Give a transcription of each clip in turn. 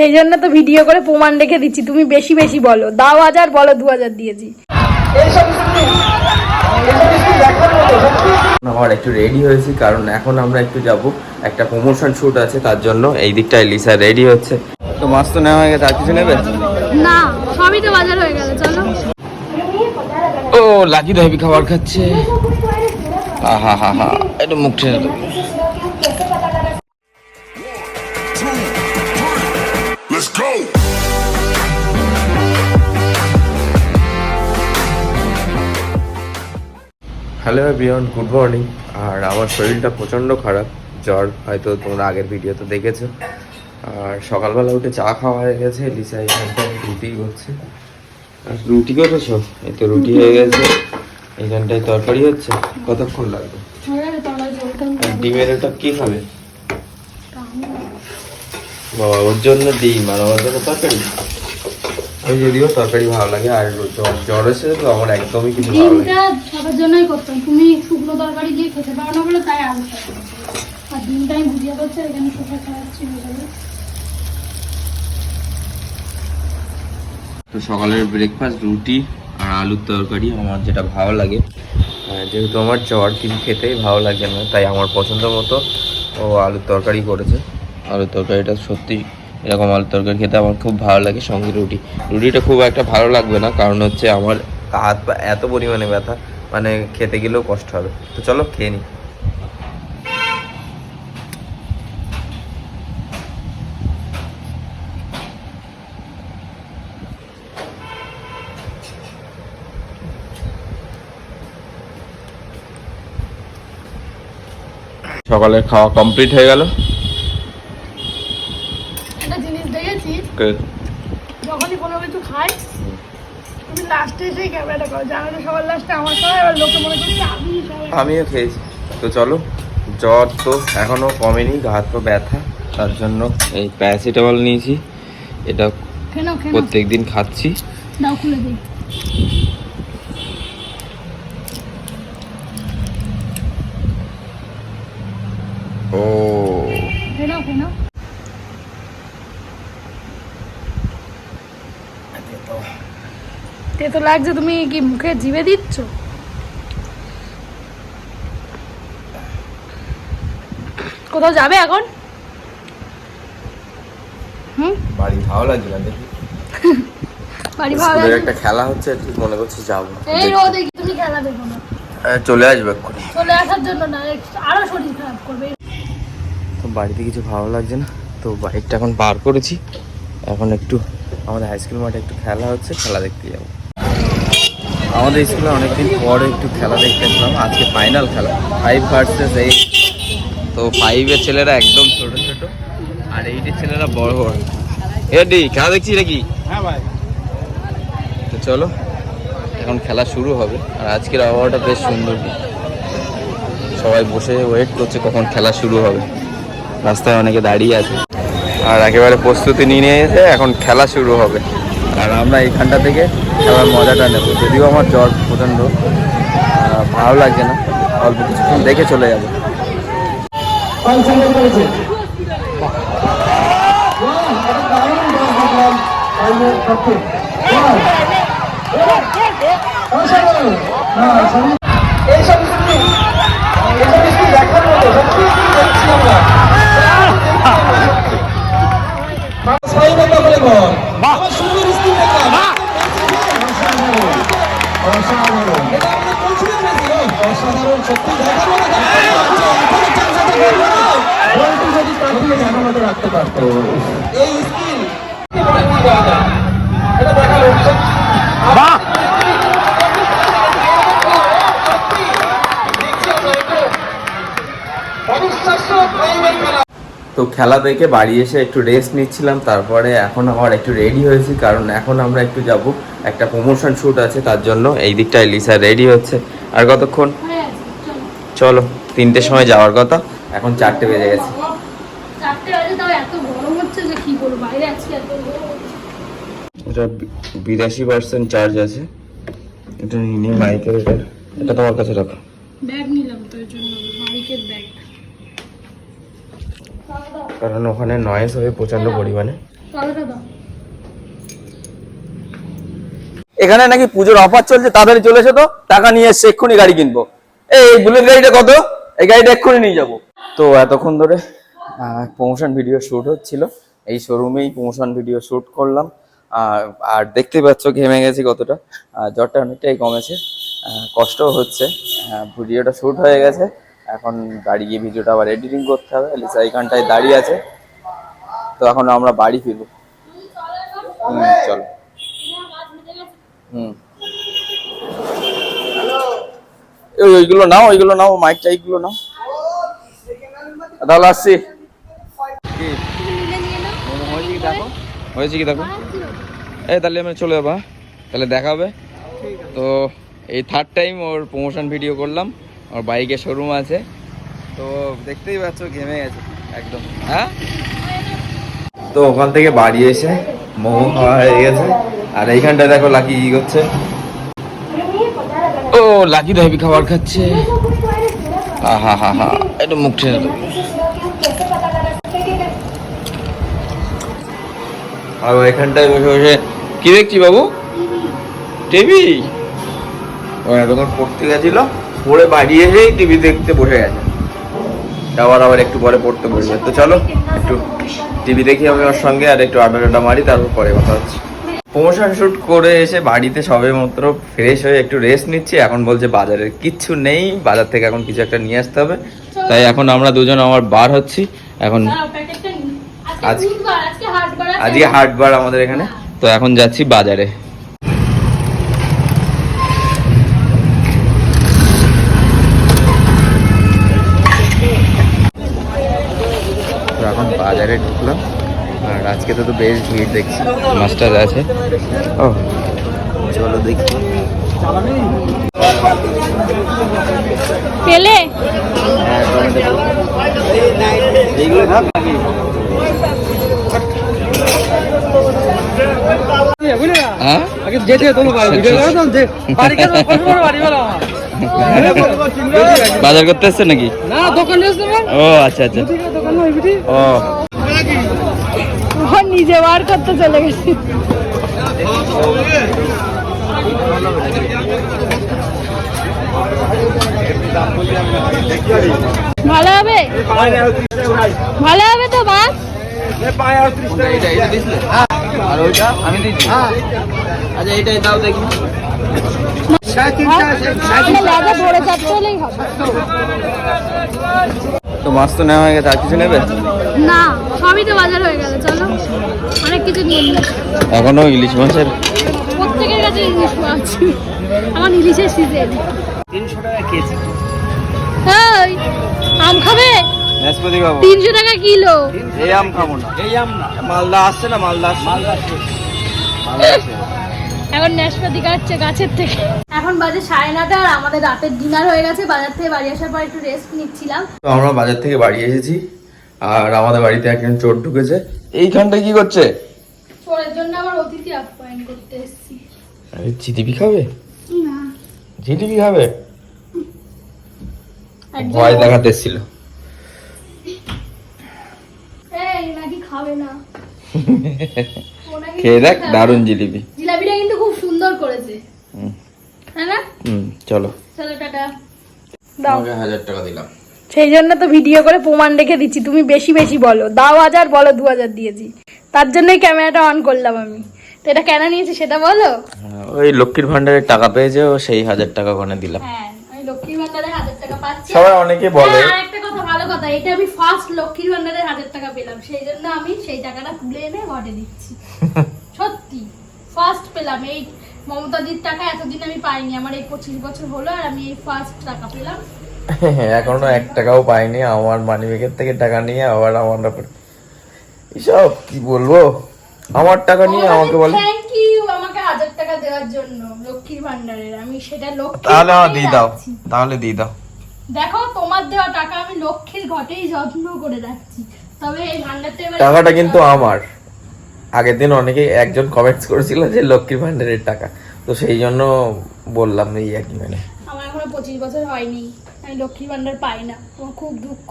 সেই জন্য তো ভিডিও করে প্রমাণ রেখে দিচ্ছি। তুমি বেশি বেশি বলো। দাও হাজার বলো দু হাজার দিয়েছি। আমার একটু রেডি হয়েছি কারণ এখন আমরা একটু যাব। একটা প্রমোশন শুট আছে তার জন্য এই দিকটায় লিসা রেডি হচ্ছে। তো মাছ তো নেওয়া হয়ে গেছে আর কিছু নেবে? না সবই তো বাজার হয়ে গেল চলো। ও লাকি হেভি খাবার খাচ্ছে। আহা হা হা। একটু মুখ ঠেলে হ্যালো এভরিওয়ান গুড মর্নিং আর আমার শরীরটা প্রচণ্ড খারাপ। জ্বর হয়তো তোমরা আগের ভিডিওতে দেখেছ। আর সকালবেলা উঠে চা খাওয়া হয়ে গেছে। লিসা এখানটায় রুটি করছে। আর রুটি করেছ? এই তো রুটি হয়ে গেছে। এইখানটায় তরকারি হচ্ছে? কতক্ষণ লাগবে? আর ডিমের ওটা কী খাবে? বাবা ওর জন্য ডিম আর আমার জন্য তরকারি। যদিও তরকারি ভালো লাগে আর জ্বর এসে তো আমার একদমই কিছু ভালো লাগে সবার জন্যই করতাম। তুমি শুকনো তরকারি দিয়ে খেতে পারো না বলে তাই আলু আর ডিমটা আমি এখানে শুকনো খাওয়াচ্ছি তো সকালের ব্রেকফাস্ট রুটি আর আলুর তরকারি আমার যেটা ভালো লাগে। যেহেতু আমার জ্বর কিছু খেতেই ভালো লাগে না তাই আমার পছন্দ মতো ও আলুর তরকারি করেছে। আলুর তরকারিটা সত্যি এরকম আলুর তরকারি খেতে আমার খুব ভালো লাগে, সঙ্গে রুটি। রুটিটা খুব একটা ভালো লাগবে না, কারণ হচ্ছে আমার হাত পা এত পরিমাণে ব্যথা মানে খেতে গেলেও কষ্ট হবে। তো চলো খেয়ে নিই। সকালের খাওয়া কমপ্লিট হয়ে গেল একটা জিনিস দেখেছি যখনই কোনো কিছু খাই তুমি লাস্টে এসে ক্যামেরাটা করো। জানো সবার লাস্টে আমার এবার লোকে মনে করছে আমি আমিও খেয়েছি। তো চলো জ্বর তো এখনও কমেনি গা হাত ব্যথা তার জন্য এই প্যারাসিটামল নিয়েছি। এটা প্রত্যেক দিন খাচ্ছি। দাও খুলে দিই। ও। কেন কেন তে তো লাগছে তুমি কি মুখে জিভে দিচ্ছ? কোথাও যাবে এখন? হুম? বাড়ি ভালো লাগছে না দেখি। বাড়ি ভালো লাগছে একটা খেলা হচ্ছে ঠিক মনে করছি যাব। এই রোদে কি তুমি খেলা দেখো না। চলে আসবে এক্ষুনি। চলে আসার জন্য না আরও শরীর খারাপ করবে। তো বাড়িতে কিছু ভালো লাগছে না তো বাইকটা এখন বার করেছি। এখন একটু আমাদের হাই স্কুল মাঠে একটু খেলা হচ্ছে খেলা দেখতে যাব। আমাদের স্কুলে অনেকদিন পরে একটু খেলা দেখতে এসলাম আজকে ফাইনাল খেলা। ফাইভ ভার্সেস এইট তো ফাইভের ছেলেরা একদম ছোট ছোট। আর এইটের ছেলেরা বড় বড়। এডি খেলা দেখছি নাকি? হ্যাঁ ভাই। তো চলো এখন খেলা শুরু হবে। আর আজকের আবহাওয়াটা বেশ সুন্দর। সবাই বসে ওয়েট করছে কখন খেলা শুরু হবে। রাস্তায় অনেকে দাঁড়িয়ে আছে। আর একেবারে প্রস্তুতি নিয়ে নিয়েছে এখন খেলা শুরু হবে। আর আমরা এইখানটা থেকে খেলার মজাটা নেব। যদিও আমার জ্বর প্রচণ্ড ভালো লাগছে না। অল্প কিছুক্ষণ দেখে চলে যাব। এইসব দেখার ছয় নম্বর করে বল আমার সুন্দর স্কুল দেখলাম অসাধারণ অসাধারণ এটা আমাদের পৌঁছবে মেসি অসাধারণ সত্যি দেখার মতো আছে বলটি যদি প্রার্থীকে জানার মতো রাখতে পারতো এই স্কিল এটা দেখাল বাহ! অবিশ্বাস্য প্রেমের খেলা তো খেলা দেখে বাড়ি এসে একটু রেস্ট নিচ্ছিলাম তারপরে এখন আবার একটু রেডি হয়েছি কারণ এখন আমরা একটু যাব। একটা প্রমোশন শ্যুট আছে তার জন্য এই দিকটায় লিসা রেডি হচ্ছে। আর কতক্ষণ? চলো তিনটের সময় যাওয়ার কথা। এখন চারটে বেজে গেছে। চারটে বাজে তাও এত গরম হচ্ছে যে কি করব বাইরে আছি এত গরম। এটা বিরাশি পার্সেন্ট চার্জ আছে। এটা নিয়ে মাইকের এটা এটা তোমার কাছে রাখো। ব্যাগ নিলাম তো এর জন্য মাইকের ব্যাগ কারণ ওখানে নয়েস হবে প্রচণ্ড পরিমাণে। এখানে নাকি পুজোর অফার চলছে তাড়াতাড়ি চলে এসো তো টাকা নিয়ে এসছে এক্ষুনি গাড়ি কিনবো। এই বুলেট গাড়িটা কত? এই গাড়িটা এক্ষুনি নিয়ে যাব। তো এতক্ষণ ধরে প্রমোশন ভিডিও শ্যুট হচ্ছিল। এই শোরুমেই প্রমোশন ভিডিও শ্যুট করলাম। আর আর দেখতে পাচ্ছ ঘেমে গেছি কতটা। আর জ্বরটা অনেকটাই কমেছে। আহ, কষ্টও হচ্ছে। ভিডিওটা শ্যুট হয়ে গেছে। এখন বাড়ি গিয়ে ভিডিওটা আবার এডিটিং করতে হবে লিসা এইখানটায় দাঁড়িয়ে আছে। তো এখন আমরা বাড়ি ফিরবো। হুম, চলো। হুম। ওই ওইগুলো নাও ওইগুলো নাও মাইক টাইকগুলো নাও। তাহলে আসছি? হয়েছে কি দেখো? এই তাহলে আমি চলে যাব হ্যাঁ? তাহলে দেখা হবে। তো এই থার্ড টাইম ওর প্রমোশন ভিডিও করলাম। ওর বাইকের শোরুম আছে। তো দেখতেই পাচ্ছ ঘেমে গেছে একদম। হ্যাঁ? তো ওখান থেকে বাড়ি এসে মোমো খাওয়া হয়ে গেছে। আর এইখানটা দেখো লাকি কি করছে। ও লাকি তো হেভি খাবার খাচ্ছে। হা হা হা। একটু মুখ ঠেলে আর এখানটায় বসে বসে কি দেখছি বাবু? টিভি? ও এতক্ষণ পড়তে গেছিল। পড়ে বাড়ি এসেই টিভি দেখতে বসে গেছে। আবার আবার একটু পরে পড়তে বসবে। তো চলো একটু টিভি দেখি আমি ওর সঙ্গে আর একটু আড্ডা মারি তারপর পরে কথা হচ্ছে। প্রমোশন শ্যুট করে এসে বাড়িতে সবে মাত্র ফ্রেশ হয়ে একটু রেস্ট নিচ্ছি। এখন বলছে বাজারের কিচ্ছু নেই বাজার থেকে এখন কিছু একটা নিয়ে আসতে হবে। তাই এখন আমরা দুজন আমার বার হচ্ছি। এখন। আজকে। আজকে হাটবার আমাদের এখানে। তো এখন যাচ্ছি বাজারে তো এখন বাজারে ঢুকলাম। আর আজকে তো তো বেশ ভিড় দেখছি। মাস্টার আছে। ও চলো দেখি। পেলে? হ্যাঁ নাকি? হ্যাঁ? বাজার করতে এসছে নাকি? ও আচ্ছা আচ্ছা। ও। নিজে বার করতে চলে গেছি। ভালো হবে? ভালো হবে তো মাছ দিছিলে আর ওইটা আমি দিচ্ছি আচ্ছা এইটাই দাও দেখি হলেই হবে। তো মাছ তো নেওয়া হয়ে গেছে আর কিছু নেবে? না সবই তো বাজার হয়ে গেল চলো। অনেক কিছু নিয়ে নিই। এখনও ইলিশ মাছের? প্রত্যেকের কাছে ইলিশ মাছ। আমার ইলিশের সিজন তিনশো টাকা কেজি। এই আম খাবে? নাশপাতি বাবু। তিনশো টাকা কিলো। এই আম খাব না। এই আম না। মালদা আসছে না মালদা আসছে। মালদা আসছে। মালদা আসছে। এখন নাশপাতি কাটছে গাছের থেকে। এখন বাজে সাড়ে নটা আর আমাদের রাতের ডিনার হয়ে গেছে। বাজার থেকে বাড়ি আসার পর একটু রেস্ট নিচ্ছিলাম। তো আমরা বাজার থেকে বাড়ি এসেছি আর আমাদের বাড়িতে একজন চোর ঢুকেছে। এইখানটা কি করছে? চোরের জন্য আবার অতিথি আপ্যায়ন করতে এসেছি। আরে জিলিপি খাবে? না। জিলিপি খাবে? ভয় দেখাতে এসেছিল। এই নাকি খাবে না। খেয়ে দেখ দারুণ জিলিপি জিলাপিটা কিন্তু খুব সুন্দর করেছে হুম। হ্যাঁ না হুম চলো। চলো টাটা। তোমাকে হাজার টাকা দিলাম। সেই জন্য তো ভিডিও করে প্রমাণ রেখে দিচ্ছি তুমি বেশি বেশি বলো। দাও হাজার বলো দু হাজার দিয়েছি। তার জন্যই ক্যামেরাটা অন করলাম আমি। তো এটা কেন নিয়েছি সেটা বলো? হ্যাঁ, ওই লক্ষ্মীর ভান্ডারের টাকা পেয়েছে ও সেই হাজার টাকা ওখানে দিলাম। হ্যাঁ আমি লক্ষ্মীর ভান্ডারে হাজার টাকা পাচ্ছি। সবাই অনেকে বলে হ্যাঁ, আরেকটা কথা ভালো কথা এটা আমি ফার্স্ট লক্ষ্মীর ভান্ডারে হাজার টাকা পেলাম। সেই জন্য আমি সেই টাকাটা তুলে এনে ঘটে দিচ্ছি। সত্যি ফার্স্ট পেলাম। এই মমতাদির টাকা এতদিন আমি পাইনি। আমার এই পঁচিশ বছর হলো আর আমি এই ফার্স্ট টাকা পেলাম। এখনও এক টাকাও পাইনি। আমার মানি ব্যাগের থেকে টাকা নিয়ে আবার আমার এসব কি বলব? আমার টাকা নিয়ে আমাকে বলে থ্যাংক ইউ আমাকে হাজার টাকা দেওয়ার জন্য লক্ষ্মীর ভান্ডারের আমি সেটা লক্ষ্মীর তাহলে দিয়ে দাও। তাহলে দিয়ে দাও। দেখো তোমার দেওয়া টাকা আমি লক্ষ্মীর ঘটেই যত্ন করে রাখছি। তবে এই ভান্ডারটা টাকাটা কিন্তু আমার। আগের দিন অনেকে একজন কমেন্টস করেছিল যে লক্ষ্মীর ভান্ডারের টাকা। তো সেই জন্য বললাম এই একই মানে। আমার এখনও পঁচিশ বছর হয়নি। আমি লক্ষ্মীর ভান্ডার পাই না। আমার খুব দুঃখ।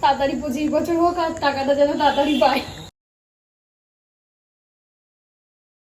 তাড়াতাড়ি পঁচিশ বছর হোক আর টাকাটা যেন তাড়াতাড়ি পাই।